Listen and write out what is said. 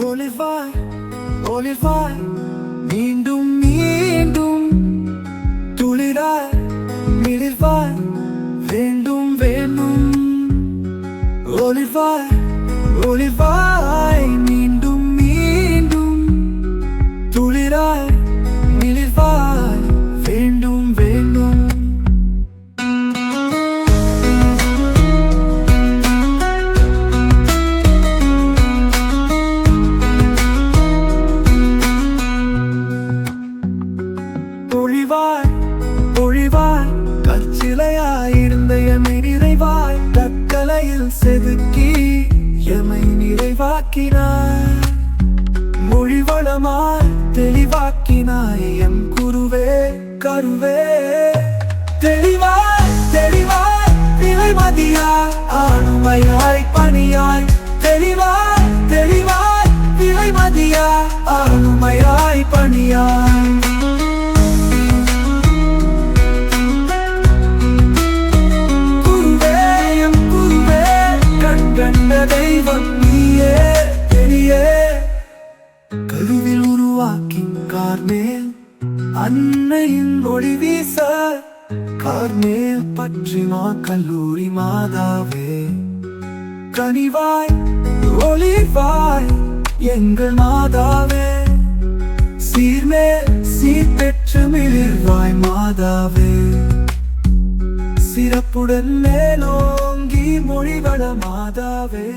ஒளிவாய் ஒளிவாய் மீண்டும் மீண்டும் துளிராய் மிளிர்வாய் வேண்டும் வேண்டும். ஒளிவாய் ஒளிவாய். மலையில் செதுக்கி எமை நிறைவாக்கினாய். மொழிவளமாய் தெளிவாக்கினாய். எம் குருவே கருவே. தெளிவாய் தெளிவாய் விலைமதியாய் ஆளுமையாய் பணியாய். தெளிவாய் தெளிவாய் விலைமதியாய் ஆளுமையாய் பணியாய். கருவில் உருவாக்கி கார்மேல் அன்னையின் ஒளி வீச கார்மேல் பற்றிமா கல்லூரி மாதாவே. கனிவாய் ஒளிவாய் எங்கள் மாதாவே. சீர்மேல் சீர் பெற்று மிளிர்வாய் மாதாவே. சிறப்புடன் மேலோங்கி மொழிவள மாதாவே.